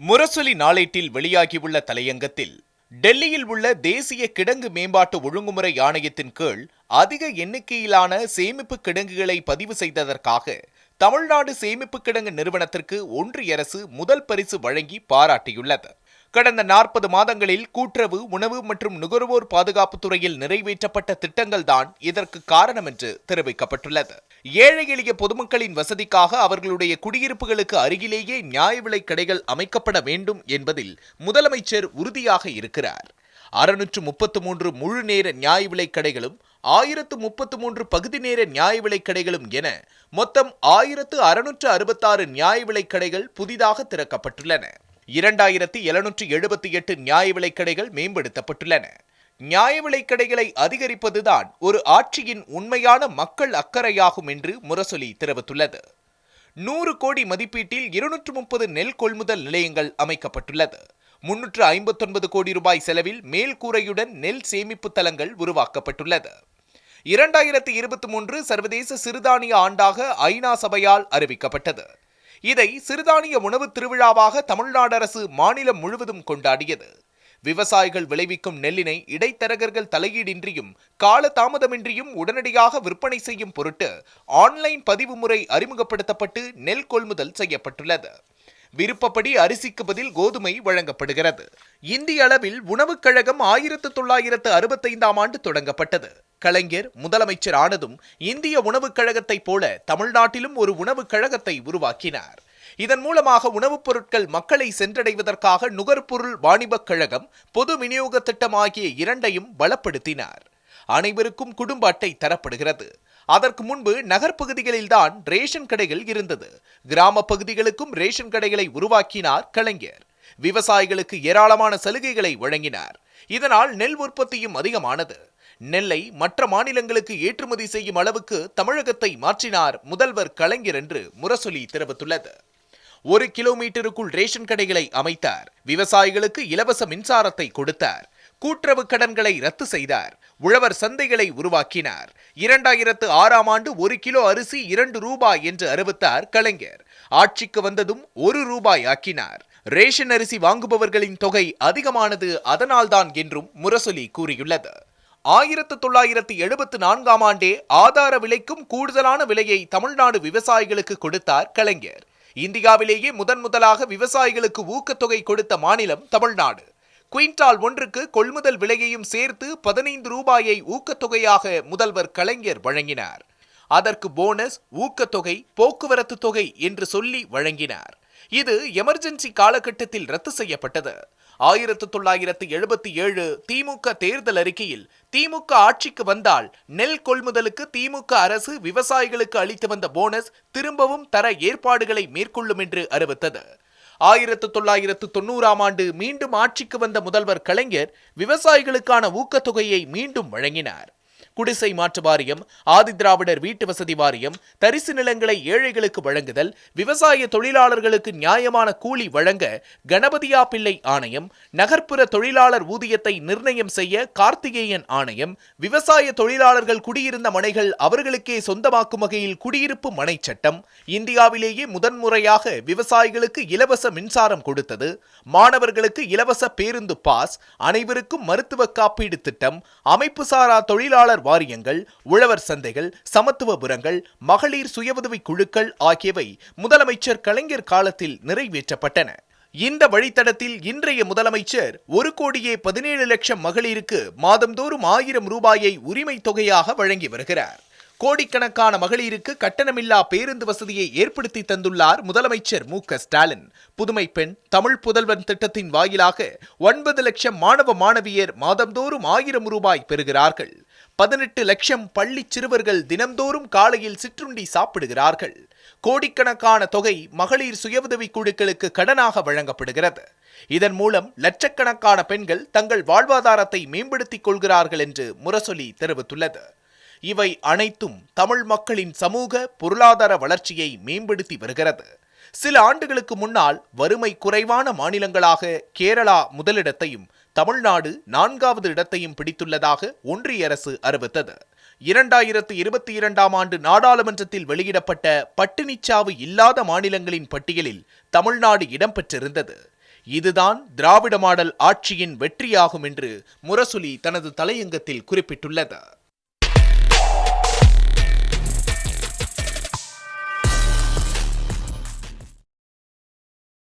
முரசொலி நாளேட்டில் வெளியாகியுள்ள தலையங்கத்தில் டெல்லியில் உள்ள தேசிய கிடங்கு மேம்பாட்டு ஒழுங்குமுறை ஆணையத்தின் கீழ் அதிக எண்ணிக்கையிலான சேமிப்பு கிடங்குகளை பதிவு செய்ததற்காக தமிழ்நாடு சேமிப்பு கிடங்கு நிறுவனத்திற்கு ஒன்றிய அரசு முதல் பரிசு வழங்கி பாராட்டியுள்ளது. கடந்த நாற்பது மாதங்களில் கூட்டுறவு உணவு மற்றும் நுகர்வோர் பாதுகாப்பு துறையில் நிறைவேற்றப்பட்ட திட்டங்கள்தான் இதற்கு காரணம் என்று தெரிவிக்கப்பட்டுள்ளது. ஏழை எளிய பொதுமக்களின் வசதிக்காக அவர்களுடைய குடியிருப்புகளுக்கு அருகிலேயே நியாய விலைக் கடைகள் அமைக்கப்பட வேண்டும் என்பதில் முதலமைச்சர் உறுதியாக இருக்கிறார். அறுநூற்று முப்பத்து மூன்று முழு நேர நியாய விலைக் கடைகளும் ஆயிரத்து முப்பத்து மூன்று பகுதி நேர நியாய விலைக் கடைகளும் என மொத்தம் ஆயிரத்து அறுநூற்று அறுபத்தாறு நியாய விலைக் கடைகள் புதிதாக திறக்கப்பட்டுள்ளன. இரண்டாயிரத்தி எழுநூற்றி எழுபத்தி எட்டு நியாய விலைக்கடைகள் மேம்படுத்தப்பட்டுள்ளன. நியாய விலைக் கடைகளை அதிகரிப்பதுதான் ஒரு ஆட்சியின் உண்மையான மக்கள் அக்கறையாகும் என்று முரசொலி தெரிவித்துள்ளது. நூறு கோடி மதிப்பீட்டில் இருநூற்று முப்பது நெல் கொள்முதல் நிலையங்கள் அமைக்கப்பட்டுள்ளது. முன்னூற்று ஐம்பத்தொன்பது கோடி ரூபாய் செலவில் மேல்கூரையுடன் நெல் சேமிப்பு தலங்கள் உருவாக்கப்பட்டுள்ளது. இரண்டாயிரத்தி இருபத்தி மூன்று சர்வதேச சிறுதானிய ஆண்டாக ஐநா சபையால் அறிவிக்கப்பட்டது. இதை சிறுதானிய உணவு திருவிழாவாக தமிழ்நாடு அரசு மாநிலம் முழுவதும் கொண்டாடியது. விவசாயிகள் விளைவிக்கும் நெல்லினை இடைத்தரகர்கள் தலையீடின்றியும் கால தாமதமின்றியும் உடனடியாக விற்பனை செய்யும் பொருட்டு ஆன்லைன் பதிவு முறை அறிமுகப்படுத்தப்பட்டு நெல் கொள்முதல் செய்யப்பட்டுள்ளது. விருப்பப்படி அரிசிக்கு பதில் கோதுமை வழங்கப்படுகிறது. இந்திய அளவில் உணவுக் கழகம் ஆயிரத்து தொள்ளாயிரத்து அறுபத்தைந்தாம் ஆண்டு தொடங்கப்பட்டது. கலைஞர் முதலமைச்சர் ஆனதும் இந்திய உணவுக் கழகத்தைப் போல தமிழ்நாட்டிலும் ஒரு உணவுக் கழகத்தை உருவாக்கினார். இதன் மூலமாக உணவுப் பொருட்கள் மக்களை சென்றடைவதற்காக நுகர்பொருள் வாணிபக் கழகம் பொது விநியோக திட்டம் ஆகிய இரண்டையும் பலப்படுத்தினார் அனைவருக்கும் குடும்ப அட்டை தரப்படுகிறது. அதற்கு முன்பு நகர்ப்பகுதிகளில்தான் ரேஷன் கடைகள் இருந்தது. கிராம பகுதிகளுக்கும் ரேஷன் கடைகளை உருவாக்கினார் கலைஞர். விவசாயிகளுக்கு ஏராளமான சலுகைகளை வழங்கினார். இதனால் நெல் உற்பத்தியும் அதிகமானது. நெல்லை மற்ற மாநிலங்களுக்கு ஏற்றுமதி செய்யும் அளவுக்கு தமிழகத்தை மாற்றினார் முதல்வர் கலைஞர் என்று முரசொலி தெரிவித்துள்ளது. ஒரு கிலோமீட்டருக்குள் ரேஷன் கடைகளை அமைத்தார். விவசாயிகளுக்கு இலவச மின்சாரத்தை கொடுத்தார். கூட்டுறவு கடன்களை ரத்து செய்தார். உழவர் சந்தைகளை உருவாக்கினார். இரண்டாயிரத்து ஆறாம் ஆண்டு ஒரு கிலோ அரிசி இரண்டு ரூபாய் என்று அறிவித்தார் கலைஞர். ஆட்சிக்கு வந்ததும் ஒரு ரூபாய் ஆக்கினார். ரேஷன் அரிசி வாங்குபவர்களின் தொகை அதிகமானது அதனால்தான் என்றும் முரசொலி கூறியுள்ளது. ஆயிரத்து தொள்ளாயிரத்து எழுபத்து நான்காம் ஆண்டே ஆதார விலைக்கும் கூடுதலான விலையை தமிழ்நாடு விவசாயிகளுக்கு கொடுத்தார் கலைஞர். இந்தியாவிலேயே முதன் முதலாக விவசாயிகளுக்கு ஊக்கத்தொகை கொடுத்த மாநிலம் தமிழ்நாடு. குவிண்டால் ஒன்றுக்கு கொள்முதல் விலையையும் சேர்த்து பதினைந்து ரூபாயை ஊக்கத்தொகையாக முதல்வர் கலைஞர் வழங்கினார். அதற்கு போனஸ் ஊக்கத்தொகை போக்குவரத்து தொகை என்று சொல்லி வழங்கினார். இது எமர்ஜென்சி காலகட்டத்தில் ரத்து செய்யப்பட்டது. ஆயிரத்து தொள்ளாயிரத்து எழுபத்தி ஏழு திமுக தேர்தல் அறிக்கையில் திமுக ஆட்சிக்கு வந்தால் நெல் கொள்முதலுக்கு திமுக அரசு விவசாயிகளுக்கு அளித்து வந்த போனஸ் திரும்பவும் தர ஏற்பாடுகளை மேற்கொள்ளும் என்று அறிவித்தது. ஆயிரத்து தொள்ளாயிரத்து தொண்ணூறாம் ஆண்டு மீண்டும் ஆட்சிக்கு வந்த முதல்வர் கலைஞர் விவசாயிகளுக்கான ஊக்கத்தொகையை மீண்டும் வழங்கினார். குடிசை மாற்று வாரியம் ஆதிதிராவிடர் வீட்டு வசதி வாரியம் தரிசு நிலங்களை ஏழைகளுக்கு வழங்குதல் விவசாய தொழிலாளர்களுக்கு நியாயமான கூலி வழங்க கணபதியா பிள்ளை ஆணையம் நகர்ப்புற தொழிலாளர் ஊதியத்தை நிர்ணயம் செய்ய கார்த்திகேயன் ஆணையம் விவசாய தொழிலாளர்கள் குடியிருந்த மனைகள் அவர்களுக்கே சொந்தமாக்கும் வகையில் குடியிருப்பு மனை சட்டம் இந்தியாவிலேயே முதன்முறையாக விவசாயிகளுக்கு இலவச மின்சாரம் கொடுத்தது மாணவர்களுக்கு இலவச பேருந்து பாஸ் அனைவருக்கும் மருத்துவ காப்பீடு திட்டம் அமைப்பு சாரா தொழிலாளர் வாரியங்கள் உழவர் சந்தைகள் சமத்துவபுரங்கள் மகளிர் சுயஉதவி குழுக்கள் ஆகியவை முதலமைச்சர் கலைஞர் காலத்தில் நிறைவேற்றப்பட்டன. இந்த வழித்தடத்தில் இன்றைய முதலமைச்சர் ஒரு கோடியே பதினேழு லட்சம் மகளிருக்கு மாதந்தோறும் ஆயிரம் ரூபாயை உரிமை தொகையாக வழங்கி வருகிறார். கோடிக்கணக்கான மகளிருக்கு கட்டணமில்லா பேருந்து வசதியை ஏற்படுத்தி தந்துள்ளார் முதலமைச்சர் மு ஸ்டாலின். புதுமை பெண் தமிழ் புதல்வன் திட்டத்தின் வாயிலாக ஒன்பது லட்சம் மாணவ மாணவியர் மாதந்தோறும் ஆயிரம் ரூபாய் பெறுகிறார்கள். பதினெட்டு லட்சம் பள்ளி சிறுவர்கள் தினம்தோறும் காலையில் சிற்றுண்டி சாப்பிடுகிறார்கள். கோடிக்கணக்கான தொகை மகளிர் சுயஉதவி குழுக்களுக்கு கடனாக வழங்கப்படுகிறது. இதன் மூலம் லட்சக்கணக்கான பெண்கள் தங்கள் வாழ்வாதாரத்தை மேம்படுத்திக் கொள்கிறார்கள் என்று முரசொலி தெரிவித்துள்ளது. இவை அனைத்தும் தமிழ் மக்களின் சமூக பொருளாதார வளர்ச்சியை மேம்படுத்தி வருகிறது. சில ஆண்டுகளுக்கு முன்னால் வறுமை குறைவான மாநிலங்களாக கேரளா முதலிடத்தையும் தமிழ்நாடு நான்காவது இடத்தையும் பிடித்துள்ளதாக ஒன்றிய அரசு அறிவித்தது. இரண்டாயிரத்து இருபத்தி இரண்டாம் ஆண்டு நாடாளுமன்றத்தில் வெளியிடப்பட்ட பட்டினிச்சாவு இல்லாத மாநிலங்களின் பட்டியலில் தமிழ்நாடு இடம்பெற்றிருந்தது. இதுதான் திராவிட மாடல் ஆட்சியின் வெற்றியாகும் என்று முரசொலி தனது தலையங்கத்தில் குறிப்பிட்டுள்ளது.